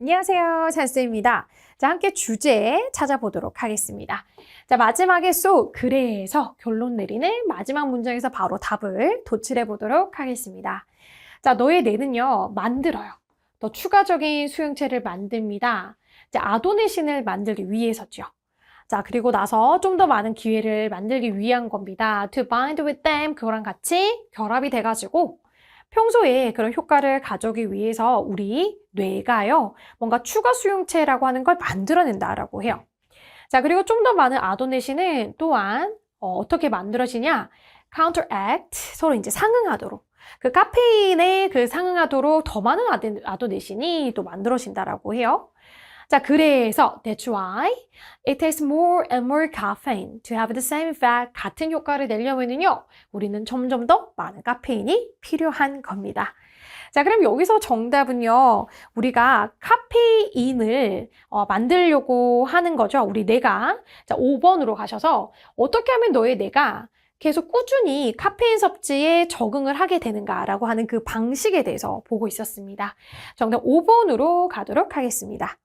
안녕하세요. 찬스입니다. 자, 함께 주제 찾아보도록 하겠습니다. 자, 마지막에 쏘 그래서 결론 내리는 마지막 문장에서 바로 답을 도출해 보도록 하겠습니다. 자, 너의 뇌는요, 만들어요. 더 추가적인 수용체를 만듭니다. 자, 아도네신을 만들기 위해서죠. 자, 그리고 나서 좀 더 많은 기회를 만들기 위한 겁니다. To bind with them, 그거랑 같이 결합이 돼가지고 평소에 그런 효과를 가져오기 위해서 우리 뇌가요, 뭔가 추가 수용체라고 하는 걸 만들어낸다라고 해요. 자, 그리고 좀 더 많은 아도네신은 또한 어, 떻게 만들어지냐? counteract, 서로 이제 상응하도록. 그 카페인에 그 상응하도록 더 많은 아도네신이 또 만들어진다라고 해요. 자, 그래서 that's why it takes more and more caffeine to have the same effect. 같은 효과를 내려면은요, 우리는 점점 더 많은 카페인이 필요한 겁니다. 자, 그럼 여기서 정답은요, 우리가 카페인을 어, 만들려고 하는 거죠. 우리 뇌가. 자, 5번으로 가셔서 어떻게 하면 너의 뇌가 계속 꾸준히 카페인 섭취에 적응을 하게 되는가라고 하는 그 방식에 대해서 보고 있었습니다. 정답 5번으로 가도록 하겠습니다.